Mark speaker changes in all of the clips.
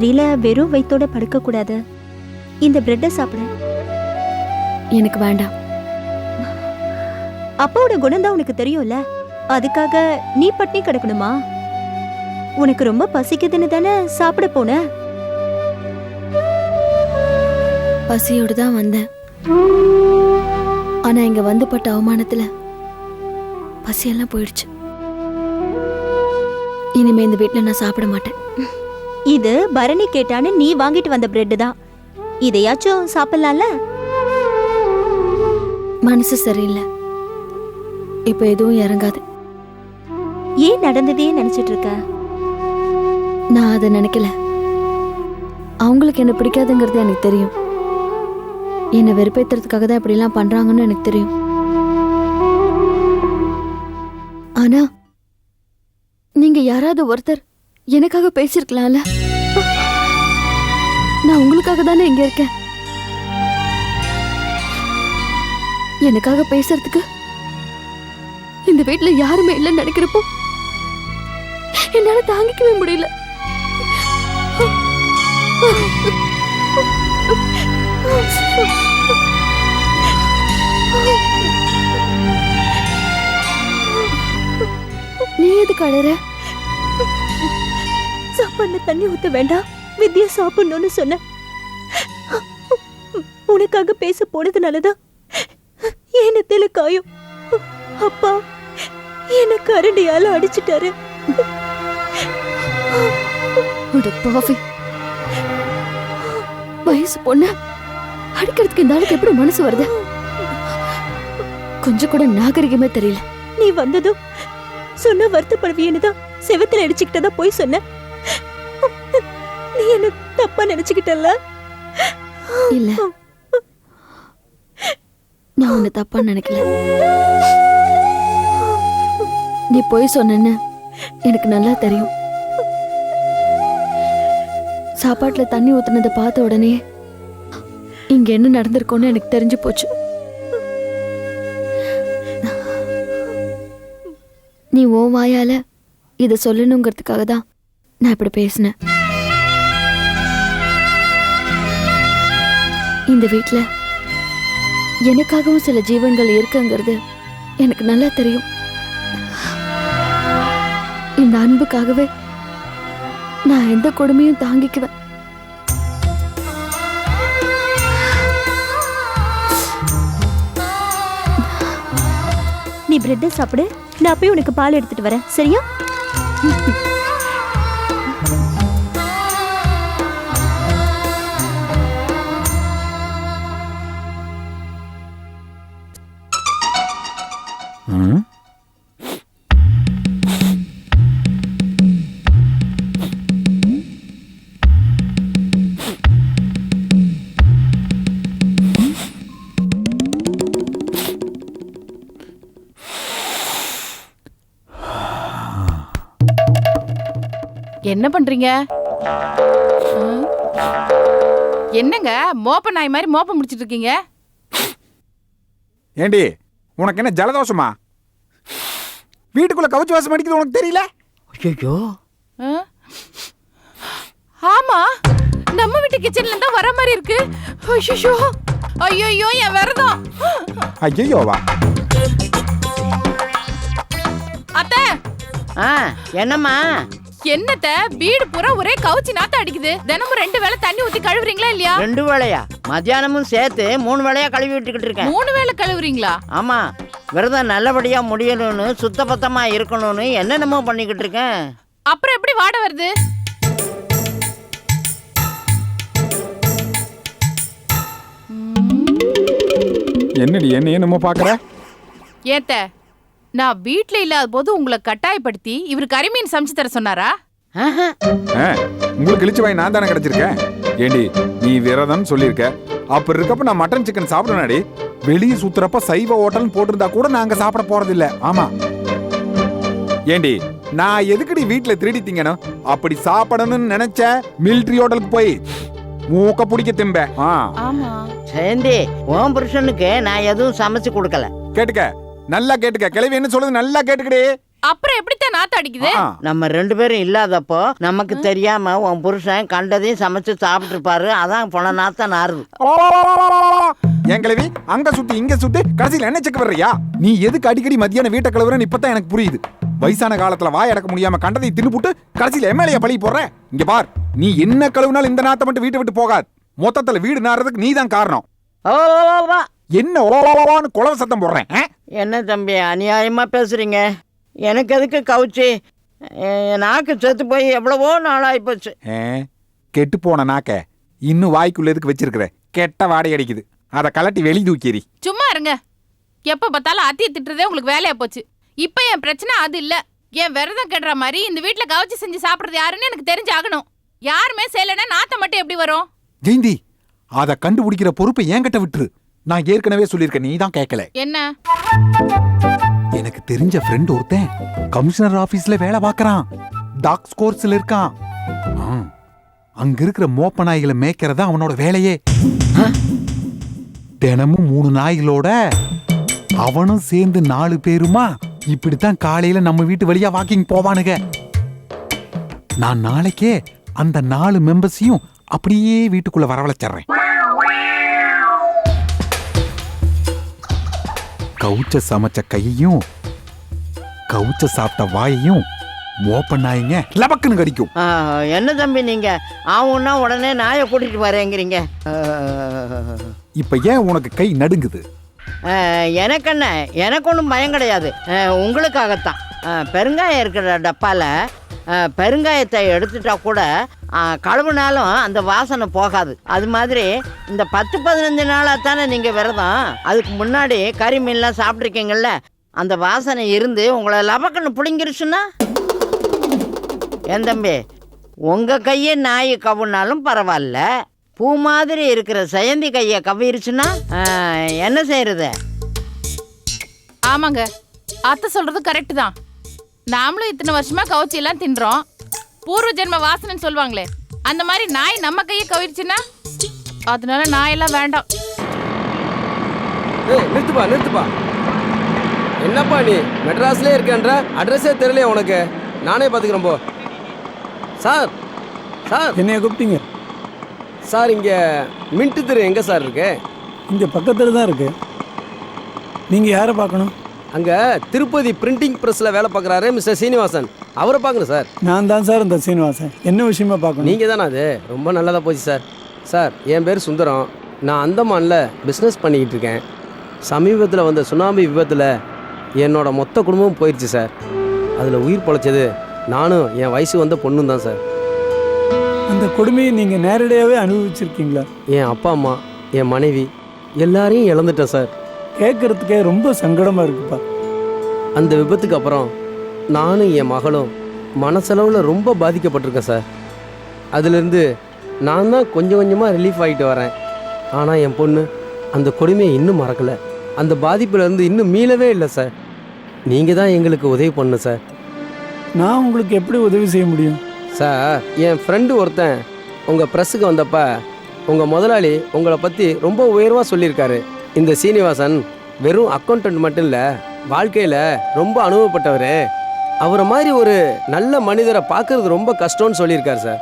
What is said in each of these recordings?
Speaker 1: ராத்திரியில வெறும் வயித்தோட படுக்க கூடாது இந்த பிரெட்டை சாப்பிடு.
Speaker 2: எனக்கு வேண்டாம்.
Speaker 1: அப்பாவோட குணம் தான் உனக்கு தெரியும்ல? அதுக்காக நீ பட்னி கிடக்கணுமா? உனக்கு ரொம்ப பசிக்குதுன்னு தானே சாப்பிட போன?
Speaker 2: பசியோடு தான் வந்தேன். ஆனா இங்க வந்து பட்ட அவமானத்துல பசியெல்லாம் போயிடுச்சு. இனிமே இந்த வீட்ல நான் சாப்பிட மாட்டேன்.
Speaker 1: இது பரணி கேட்டான்னு நீ வாங்கிட்டு வந்த பிரெட் தான். இதையாச்சும் சாப்பிடலாம்ல?
Speaker 2: மனசு சரியில்லை. இப்ப எதுவும் இறங்காது.
Speaker 1: ஏன் நடந்ததே நினைச்சிட்டு இருக்க?
Speaker 2: நான் அதை நினைக்கல. அவங்களுக்கு என்ன பிடிக்காதுங்கிறது எனக்கு தெரியும். என்னை வெறுப்பேத்துறதுக்காக தான் இப்படிலாம் பண்றாங்கன்னு எனக்கு தெரியும். ஆனா நீங்க யாராவது ஒருத்தர் எனக்காக பேசியிருக்கலாம்ல நான் உங்களுக்காக தானே இங்க இருக்கேன். எனக்காக பேசுறதுக்கு இந்த வீட்ல யாருமே இல்லைன்னு நினைக்கிறப்போ என்னால தாங்கிக்கவே முடியல. நீ எதுக்கு அழற?
Speaker 1: சாப்பாடுல தண்ணி ஊத்த வேண்டாம் வித்யா சாப்பிடணும்னு சொன்ன. உனக்காக பேச போனதுனாலதான் ஏனத்தில காயம். அப்பா என்ன கரண்டியால அடிச்சிட்டாரு.
Speaker 2: அட பாவி. வயசு பொண்ணு. அடிக்கிறதுக்கு இந்த ஆளுக்கு எப்படி மனசு வருது? கொஞ்சம் கூட நாகரிகமே தெரியல.
Speaker 1: நீ வந்ததும் சொன்ன வருத்தப்படுவியன்னு தான் செவத்துல அடிச்சுக்கிட்டதா போய் சொன்ன. என்ன தப்பா நினைச்சுக்கிட்டல்ல?
Speaker 2: இல்ல. நான் உன்னை தப்பா நினைக்கல. நீ போய் சொன்னேன்னு எனக்கு நல்லா தெரியும். சாப்பாட்டுல தண்ணி ஊத்துனதை பார்த்த உடனே இங்க என்ன நடந்திருக்கோன்னு எனக்கு தெரிஞ்சு போச்சு. நீ ஓ வாயால இத சொல்லணுங்கிறதுக்காக தான் நான் இப்படி பேசினேன். இந்த வீட்டில் எனக்காகவும் சில ஜீவன்கள் இருக்குங்கிறது எனக்கு நல்லா தெரியும். இந்த அன்புக்காகவே நான் எந்த கொடுமையும் தாங்கிக்குவேன்.
Speaker 1: நீ பிரெட்டை சாப்பிடு. நான் போய் உனக்கு பால் எடுத்துட்டு வரேன். சரியா?
Speaker 3: என்ன பண்றீங்க? என்னங்க? மோப்ப நாய் மாதிரி மோப்பம் முடிச்சிட்டு இருக்கீங்க?
Speaker 4: ஏண்டி உனக்கு என்ன ஜலதோஷமா? வீட்டுக்குள்ள கவுச்சு வாசம் அடிக்குது உனக்கு தெரியல?
Speaker 5: ஐயோ?
Speaker 3: ஆமா நம்ம வீட்டு கிச்சன்ல இருந்தா வர மாதிரி இருக்கு. ஐயோ ஐயோ என் விரதம்.
Speaker 4: ஐயோவா
Speaker 3: அத்தை!
Speaker 5: ஆ என்னம்மா?
Speaker 3: என்னத்த? வீடு பூரா ஒரே கவுச்சி நாத்தம் அடிக்குது. தினமும் ரெண்டு வேளை தண்ணி ஊத்தி கழுவுறீங்களா இல்லையா?
Speaker 5: ரெண்டு வேளையா? மத்தியானமும் சேர்த்து மூணு வேளையா கழுவி விட்டுக்கிட்டு இருக்கேன்.
Speaker 3: மூணு வேளை கழுவுறீங்களா?
Speaker 5: ஆமா. விரதம் நல்லபடியா முடியணும்னு சுத்தபத்தமா இருக்கணும்னு என்னென்னமோ பண்ணிக்கிட்டு இருக்கேன்.
Speaker 3: அப்புறம் எப்படி வாட வருது?
Speaker 4: என்னடி என்ன என்னமோ பாக்குற
Speaker 3: ஏத்த நான் வீட்ல இல்லாத போது உங்களை கட்டாயப்படுத்தி இவர் கறிமீன் சமைச்சு தர சொன்னாரா?
Speaker 5: ஆஹா,
Speaker 4: ஆ, உங்களுக்கு இழிச்சு வாய் நான் தானே கிடைச்சிருக்கேன்? ஏண்டி நீ விரதம் சொல்லியிருக்க. அப்படி இருக்கப்ப நான் மட்டன் சிக்கன் சாப்பிடுவேனாடி வெளியே சுத்துறப்ப சைவ ஹோட்டல்னு போட்டிருந்தா கூட நாங்க சாப்பிட போறது இல்ல ஆமா. ஏண்டி நான் எதுக்குடி வீட்ல திருடி திங்கணும்? அப்படி சாப்பிடணும்னு நினைச்ச மிலிட்ரி ஹோட்டலுக்கு போய் மூக்க பிடிக்க திம்ப ஆ.
Speaker 3: ஆமா.
Speaker 5: சேந்தி உன் புருஷனுக்கு நான் எதுவும் சமைச்சு கொடுக்கல.
Speaker 4: கேட்டுக்க. நல்லா கேட்டுக்க கிளவி என்ன சொல்லுது நல்லா கேட்டுக்கடி
Speaker 3: அப்புறம் எப்படித்தான் நாத்தம் அடிக்குது
Speaker 5: நம்ம ரெண்டு பேரும் இல்லாதப்போ நமக்கு தெரியாம உன் புருஷன் கண்டதையும் சமைச்சு சாப்பிட்டு இருப்பாரு அதான் போன நாத்தான் நாறுது
Speaker 4: என் கிழவி அங்க சுத்தி இங்க சுத்தி கடைசியில் என்ன செக் வர்றியா நீ எதுக்கு அடிக்கடி மத்தியான வீட்டை கழுவுறன்னு இப்பதான் எனக்கு புரியுது வயசான காலத்துல வாய் அடக்க முடியாம கண்டதை தின்னுபுட்டு கடைசியில் எம்எல்ஏ பழி போடுற இங்க பார் நீ என்ன கழுவுனாலும் இந்த நாத்தை மட்டும் வீட்டை விட்டு போகாது மொத்தத்துல வீடு நாறதுக்கு நீ தான் காரணம். என்ன ஓலான்னு குளவ சத்தம் போடுறேன்?
Speaker 5: என்ன தம்பி அநியாயமா பேசுறீங்க? எனக்கு எதுக்கு கவுச்சி? நாக்கு செத்து போய் எவ்வளவோ நாளாகி போச்சு.
Speaker 4: ஏ, கெட்டு போன நாக்க இன்னும் வாய்க்குள்ள எதுக்கு வச்சிருக்கிற? கெட்ட வாடை அடிக்குது. அதை கலட்டி வெளி தூக்கி
Speaker 3: சும்மா இருங்க. எப்ப பார்த்தாலும் அத்திய திட்டுறதே உங்களுக்கு வேலையா போச்சு. இப்ப என் பிரச்சனை அது இல்ல. என் விரதம் கெடுற மாதிரி இந்த வீட்ல கவச்சி செஞ்சு சாப்பிடுறது யாருன்னு எனக்கு தெரிஞ்சாகணும் யாருமே செய்யலைன்னா நாத்தம் மட்டும் எப்படி வரும்?
Speaker 4: ஜெயந்தி அதை கண்டுபிடிக்கிற பொறுப்பை என்கிட்ட விட்டுரு. நான் ஏற்கனவே சொல்லியிருக்கேன் நீ தான் கேட்கல.
Speaker 3: என்ன?
Speaker 4: எனக்கு தெரிஞ்ச ஃப்ரெண்ட் ஒருத்தன் கமிஷனர் ஆபீஸ்ல வேலை பார்க்கறான். டாக் ஸ்கோர்ஸ்ல இருக்கான். அங்க இருக்கிற மோப்ப நாய்களை மேய்க்கிறதா அவனோட வேலையே. தினமும் மூணு நாய்களோட அவனும் சேர்ந்து நாலு பேருமா? இப்படித்தான் காலையில நம்ம வீட்டு வழியா வாக்கிங் போவானுங்க. நான் நாளைக்கே அந்த நாலு மெம்பர்ஸையும் அப்படியே வீட்டுக்குள்ள வரவழைச்சிடுறேன். கவுச்ச சமைச்ச கையையும் கவுச்ச சாப்பிட்ட வாயையும் ஓப்பன் நாயிங்க லபக்குன்னு கடிக்கும்.
Speaker 5: என்ன தம்பி நீங்க? ஆவுன்னா உடனே நாயை கூட்டிட்டு வரேங்கிறீங்க.
Speaker 4: இப்ப ஏன் உனக்கு கை நடுங்குது?
Speaker 5: எனக்கு என்ன எனக்கு ஒன்றும் பயம் கிடையாது. உங்களுக்காகத்தான். பெருங்காயம் இருக்கிற டப்பால ஆ, பெருங்காயத்தை எடுத்துட்டா கூட கழுவுனாலும் அந்த வாசனை போகாது. அது மாதிரி இந்த பத்து பதினஞ்சு நாளாக தானே நீங்கள் விரதம். அதுக்கு முன்னாடி கறி மீன்லாம் சாப்பிட்ருக்கீங்கல்ல அந்த வாசனை இருந்து உங்களை லபக்குன்னு பிடிங்கிருச்சுன்னா? ஏன் தம்பி உங்கள் கையை நாய் கவுனாலும் பரவாயில்ல. பூ மாதிரி இருக்கிற சயந்தி கையை கவிருச்சுன்னா என்ன செய்யறது?
Speaker 3: ஆமாங்க. அத்தை சொல்றது கரெக்டு தான். நாமளும் இத்தனை வருஷமா கவுச்சி எல்லாம் தின்றோம். பூர்வ ஜென்ம வாசனைன்னு சொல்லுவாங்களே அந்த மாதிரி நாய் நம்ம கையை கவிருச்சுன்னா அதனால நாயெல்லாம் வேண்டாம்.
Speaker 6: ஏய் நிறுத்துப்பா நிறுத்துப்பா. என்னப்பா நீ மெட்ராஸ்லயே இருக்கேன்ற அட்ரஸே தெரியலையே உனக்கு. நானே பார்த்துக்கிறேன் போ. Sir sir.
Speaker 7: என்னைய கூப்பிட்டீங்க?
Speaker 6: சார் இங்கே மின்ட்டு தெரு எங்கே சார் இருக்கு?
Speaker 7: இங்கே பக்கத்தில் தான் இருக்கு. நீங்கள் யாரை பார்க்கணும்?
Speaker 6: அங்கே திருப்பதி பிரிண்டிங் ப்ரெஸ்ஸில் வேலை பார்க்குறாரு மிஸ்டர் சீனிவாசன். அவரை பார்க்கணும் சார்.
Speaker 7: நான் தான் சார் இந்த சீனிவாசன். என்ன விஷயமா பார்க்கணும்?
Speaker 6: நீங்கள் தானே அது? ரொம்ப நல்லதாக போச்சு சார். சார் என் பேர் சுந்தரம். நான் அந்தமானில் பிஸ்னஸ் பண்ணிக்கிட்டு இருக்கேன். சமீபத்தில் வந்த சுனாமி விபத்தில் என்னோட மொத்த குடும்பமும் போயிடுச்சு சார். அதில் உயிர் பொழைச்சது நானும் என் வயசு வந்த பொண்ணும் தான் சார்.
Speaker 7: அந்த கொடுமையை நீங்கள் நேரடியாகவே அனுபவிச்சிருக்கீங்களா?
Speaker 6: என் அப்பா அம்மா என் மனைவி எல்லாரையும் இழந்துட்டேன் சார்.
Speaker 7: கேட்குறதுக்கே ரொம்ப சங்கடமாக இருக்குப்பா.
Speaker 6: அந்த விபத்துக்கு அப்புறம் நானும் என் மகளும் மனசளவில் ரொம்ப பாதிக்கப்பட்டிருக்கேன் சார். அதுலேருந்து நான் தான் கொஞ்சம் கொஞ்சமாக ரிலீஃப் ஆகிட்டு வரேன். ஆனால் என் பொண்ணு அந்த கொடுமையை இன்னும் மறக்கலை. அந்த பாதிப்புலேருந்து இன்னும் மீளவே இல்லை சார். நீங்கள் தான் எங்களுக்கு உதவி பண்ணணும் சார்.
Speaker 7: நான் உங்களுக்கு எப்படி உதவி செய்ய முடியும்?
Speaker 6: சார் என் ஃப்ரெண்டு ஒருத்தன் உங்கள் ப்ரெஸ்ஸுக்கு வந்தப்ப உங்கள் முதலாளி உங்களை பற்றி ரொம்ப உயர்வாக சொல்லியிருக்காரு. இந்த சீனிவாசன் வெறும் அக்கௌண்டன்ட் மட்டும் இல்லை வாழ்க்கையில் ரொம்ப அனுபவப்பட்டவர். அவரை மாதிரி ஒரு நல்ல மனிதரை பார்க்கறது ரொம்ப கஷ்டம்னு சொல்லியிருக்கார் சார்.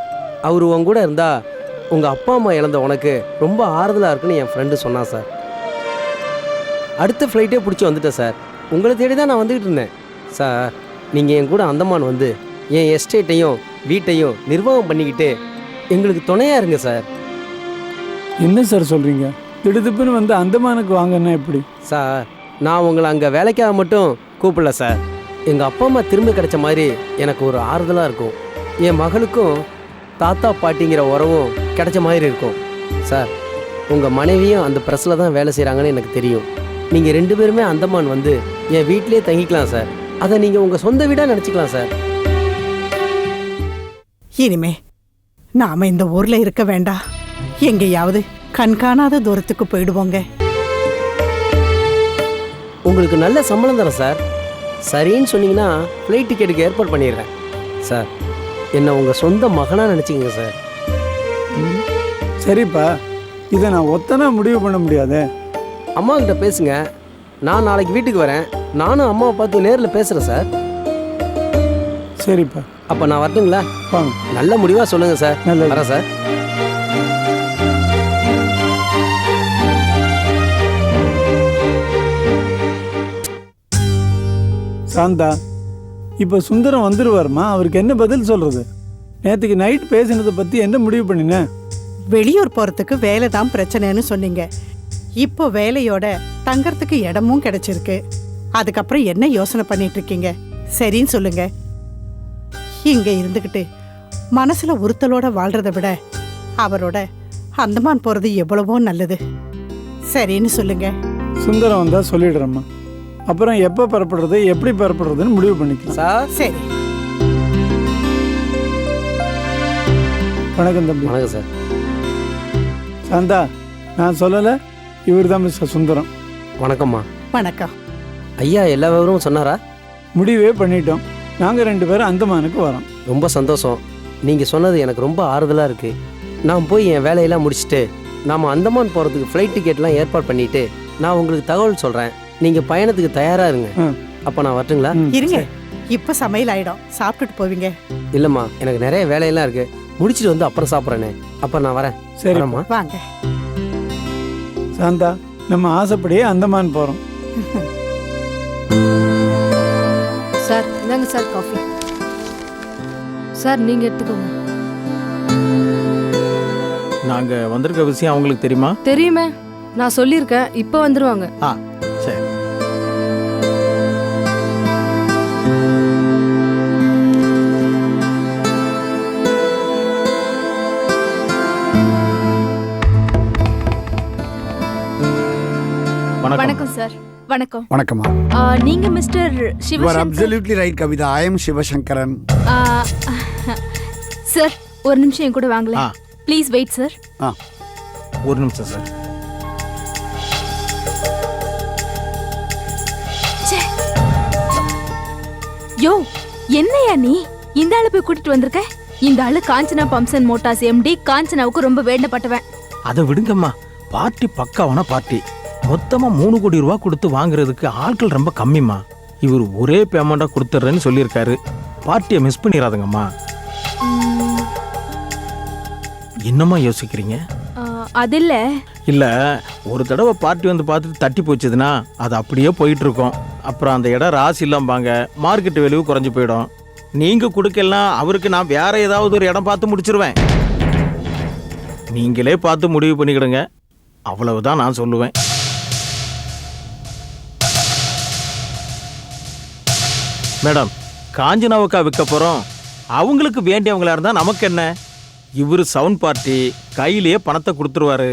Speaker 6: அவர் உங்க கூட இருந்தால் உங்கள் அப்பா அம்மா இழந்த உனக்கு ரொம்ப ஆறுதலாக இருக்குன்னு என் ஃப்ரெண்டு சொன்னான் சார். அடுத்த ஃப்ளைட்டே பிடிச்சி வந்துட்டேன் சார். உங்களை தேடி தான் நான் வந்துக்கிட்டு இருந்தேன். சார் நீங்கள் என் கூட அந்தமான் வந்து என் எஸ்டேட்டையும் வீட்டையும் நிர்வாகம் பண்ணிக்கிட்டு எங்களுக்கு துணையாக இருங்க சார்.
Speaker 7: என்ன சார் சொல்கிறீங்க திடுதிப்புன்னு வந்து அந்தமானுக்கு வாங்கன்னா எப்படி?
Speaker 6: சார் நான் உங்களை அங்கே வேலைக்காக மட்டும் கூப்பிடல சார். எங்கள் அப்பா அம்மா திரும்ப கிடைச்ச மாதிரி எனக்கு ஒரு ஆறுதலாக இருக்கும். என் மகளுக்கும் தாத்தா பாட்டிங்கிற உறவும் கிடைச்ச மாதிரி இருக்கும். சார் உங்கள் மனைவியும் அந்த ப்ரெஸ்ஸில் தான் வேலை செய்கிறாங்கன்னு எனக்கு தெரியும். நீங்கள் ரெண்டு பேருமே அந்தமான் வந்து என் வீட்டிலே தங்கிக்கலாம் சார். அதை நீங்கள் உங்கள் சொந்த வீடாக நினச்சிக்கலாம் சார்.
Speaker 8: இனிமே நாம இந்த ஊர்ல இருக்க வேண்டாம். எங்கேயாவது கண்காணாத தூரத்துக்கு போயிடுவோங்க.
Speaker 6: உங்களுக்கு நல்ல சம்பளம் தரேன் சார். சரின்னு சொன்னீங்கன்னா ஃப்ளைட் டிக்கெட்டுக்கு ஏற்பாடு பண்ணிடுறேன். சார் என்னை உங்கள் சொந்த மகனாக நினச்சிக்கங்க சார்.
Speaker 7: சரிப்பா. இதை நான் ஒத்தனா முடிவு பண்ண முடியாதே.
Speaker 6: அம்மா கிட்ட பேசுங்க. நான் நாளைக்கு வீட்டுக்கு வரேன். நானும் அம்மாவை பார்த்து நேரில் பேசுகிறேன் சார்.
Speaker 7: சரிப்பா.
Speaker 6: அப்போ நான் வரட்டுங்களா?
Speaker 7: வாங்க.
Speaker 6: நல்ல முடிவாக சொல்லுங்கள் சார்.
Speaker 7: நல்லது.
Speaker 6: வரேன் சார்.
Speaker 7: சாந்தா. இப்போ சுந்தரம் வந்துருவாருமா? அவருக்கு என்ன பதில் சொல்றது? நேற்றுக்கு நைட் பேசினதை பற்றி என்ன முடிவு பண்ணின?
Speaker 8: வெளியூர் போறதுக்கு வேலை தான் பிரச்சனைன்னு சொன்னீங்க. இப்போ வேலையோட தங்கறதுக்கு இடமும் கிடைச்சிருக்கு. அதுக்கப்புறம் என்ன யோசனை பண்ணிட்டு இருக்கீங்க? சரின்னு சொல்லுங்க. இங்க இருந்துகிட்டு மனசுல உறுத்தலோட வாழ்றதை விட அவரோட அந்தமான் போறது எவ்வளவோ நல்லது. சரின்னு சொல்லுங்க.
Speaker 7: சுந்தரம் வந்தா சொல்லிடுறேம்மா. அப்புறம் எப்போ பெறப்படுறது எப்படி பெறப்படுறதுன்னு முடிவு பண்ணிக்கலாம்.
Speaker 6: சார்
Speaker 8: சரி.
Speaker 7: வணக்கம் தம்பி.
Speaker 6: வணக்கம் சார்.
Speaker 7: சாந்தா நான் சொல்லலை இவர் தான் மிஸ்டர் சுந்தரம்.
Speaker 6: வணக்கம்மா.
Speaker 8: வணக்கம்.
Speaker 6: ஐயா எல்லா விவரமும் சொன்னாரா?
Speaker 7: முடிவே பண்ணிட்டோம். நாங்கள் ரெண்டு பேரும் அந்தமானுக்கு வரோம்.
Speaker 6: ரொம்ப சந்தோஷம். நீங்கள் சொன்னது எனக்கு ரொம்ப ஆறுதலாக இருக்குது நான் போய் என் வேலையெல்லாம் முடிச்சுட்டு நாம் அந்தமான் போகிறதுக்கு ஃப்ளைட் டிக்கெட்லாம் ஏற்பாடு பண்ணிவிட்டு நான் உங்களுக்கு தகவல் சொல்கிறேன் நீங்கள் பயணத்துக்கு தயாராக இருங்க. அப்போ நான் வரட்டுங்களா?
Speaker 8: இருங்க. இப்ப சமையல் ஆயிடும். சாப்பிட்டுட்டு போவீங்க.
Speaker 6: இல்லைம்மா எனக்கு நிறைய வேலையெல்லாம் இருக்குது முடிச்சுட்டு வந்து அப்புறம் சாப்பிட்றேனே. அப்போ நான் வரேன்.
Speaker 7: சரி.
Speaker 6: வரேம்மா.
Speaker 8: வாங்க.
Speaker 7: சாந்தா நம்ம ஆசைப்படியே அந்தமான் போகிறோம்
Speaker 9: சார் இந்தாங்க சார் காஃபி. சார் நீங்க எடுத்துக்கோங்க.
Speaker 10: நாங்க வந்திருக்க விஷயம் அவங்களுக்கு தெரியுமா?
Speaker 9: தெரியுமே. நான் சொல்லியிருக்கேன். இப்போ வந்துருவாங்க.
Speaker 10: வணக்கம்.
Speaker 11: வணக்கம்மா.
Speaker 12: ஆ, நீங்க mister Sivasankar
Speaker 11: absolutely right Kavitha. I am Sivasankaran.
Speaker 12: Sir ஒரு நிமிஷம் என் கூட வாங்கல. Please wait sir.
Speaker 11: ஆ.
Speaker 10: ஒரு நிமிஷம் சார்.
Speaker 12: யோ என்னையா நீ? இந்த ஆளு போய் கூட்டிட்டு வந்திருக்க? இந்த ஆளு காஞ்சனா பம்சன் மோட்டார்ஸ் எம்டி காஞ்சனாவுக்கு ரொம்ப வேண்டப்பட்டவன்.
Speaker 10: அதை விடுங்கம்மா. பார்ட்டி பக்காவான பார்ட்டி. மொத்தமா மூணு கோடி ரூபா கொடுத்து வாங்குறதுக்கு ஆட்கள் ரொம்ப கம்மிம்மா. இவர் ஒரே பேமெண்டா கொடுத்துட்றேன்னு சொல்லியிருக்காரு. பார்ட்டியை மிஸ் பண்ணிடாதுங்கம்மா. என்னம்மா யோசிக்கிறீங்க?
Speaker 12: அது இல்ல
Speaker 10: இல்ல ஒரு தடவை பார்ட்டி வந்து பார்த்துட்டு தட்டி போச்சுதுன்னா அது அப்படியே போயிட்டு இருக்கும் அப்புறம் அந்த இடம் ராசி இல்லாம்பாங்க. மார்க்கெட் வேல்யூ குறைஞ்சு போயிடும். நீங்க கொடுக்கலாம் அவருக்கு நான் வேற ஏதாவது ஒரு இடம் பார்த்து முடிச்சிருவேன். நீங்களே பார்த்து முடிவு பண்ணிக்கிடுங்க. அவ்வளவுதான் நான் சொல்லுவேன். மேடம் காஞ்சனாவுக்கா விற்க போகிறோம் அவங்களுக்கு வேண்டியவங்களா இருந்தால் நமக்கு என்ன? இவர் சவுண்ட் பார்ட்டி கையிலேயே பணத்தை கொடுத்துருவாரு.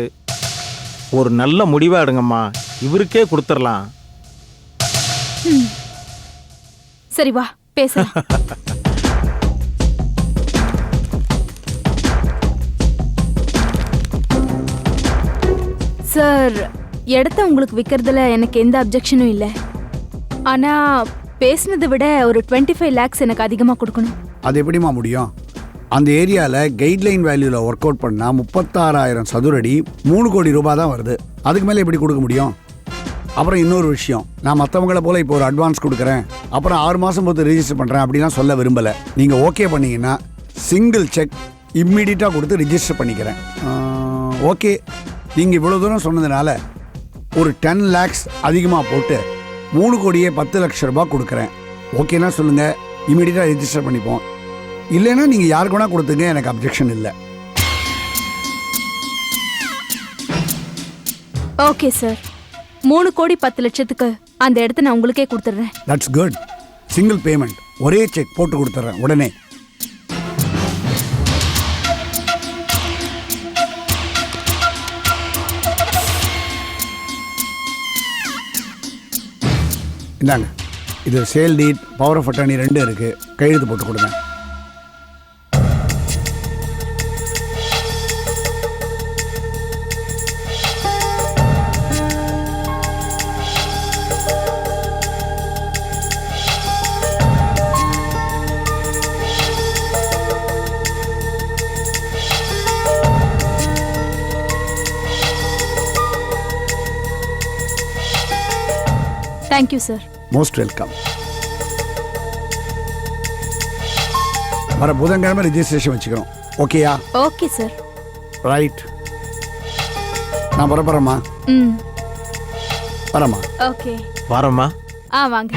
Speaker 10: ஒரு நல்ல முடிவா எடுங்கம்மா. இவருக்கே கொடுத்துடலாம்
Speaker 12: சரி வா பேச சார் இடத்த உங்களுக்கு விற்கிறதுல எனக்கு எந்த அப்ஜெக்ஷனும் இல்லை. ஆனா பேசுனதை விட ஒரு டுவெண்ட்டி ஃபைவ் லேக்ஸ் எனக்கு அதிகமாக கொடுக்கணும்.
Speaker 11: அது எப்படிம்மா முடியும்? அந்த ஏரியாவில் கைட்லைன் வேல்யூவில் ஒர்க் அவுட் பண்ணால் முப்பத்தாறாயிரம் சதுரடி மூணு கோடி ரூபாய் தான் வருது. அதுக்கு மேலே எப்படி கொடுக்க முடியும்? அப்புறம் இன்னொரு விஷயம் நான் மற்றவங்கள போல் இப்போ ஒரு அட்வான்ஸ் கொடுக்குறேன். அப்புறம் ஆறு மாதம் பொறுத்து ரிஜிஸ்டர் பண்ணுறேன் அப்படிலாம் சொல்ல விரும்பலை. நீங்கள் ஓகே பண்ணீங்கன்னா சிங்கிள் செக் இம்மிடியட்டாக கொடுத்து ரிஜிஸ்டர் பண்ணிக்கிறேன். ஓகே நீங்கள் இவ்வளோ தூரம் சொன்னதுனால ஒரு டென் லேக்ஸ் அதிகமாக போட்டு மூணு கோடியே பத்து லட்ச ரூபாய் கொடுக்குறேன். ஓகேனா சொல்லுங்கள் இமீடியட்டாக ரெஜிஸ்டர் பண்ணிப்போம். இல்லைன்னா நீங்கள் யாருக்கு வேணால் கொடுத்துங்க எனக்கு அப்ஜெக்ஷன் இல்லை.
Speaker 12: ஓகே சார் மூணு கோடி பத்து லட்சத்துக்கு அந்த இடத்த நான் உங்களுக்கே கொடுத்துட்றேன்.
Speaker 11: தட்ஸ் குட் சிங்கிள் பேமெண்ட் ஒரே செக் போட்டு கொடுத்துட்றேன் உடனே. இந்தாங்க. இது sale deed power of attorney ரெண்டு இருக்குது கையெழுத்து போட்டு கொடுங்க.
Speaker 12: தேங்க்யூ சார்
Speaker 11: மோஸ்ட் வெல்கம் வர புதன்கிழமை ரெஜிஸ்ட்ரேஷன் வச்சுக்கிறோம் ஓகேயா
Speaker 12: ஓகே சார்
Speaker 11: ரைட் நான் புறப்படுறேம்மா.
Speaker 12: ம்.
Speaker 11: வரேம்மா.
Speaker 12: ஓகே
Speaker 10: வரேம்மா.
Speaker 12: ஆ வாங்க.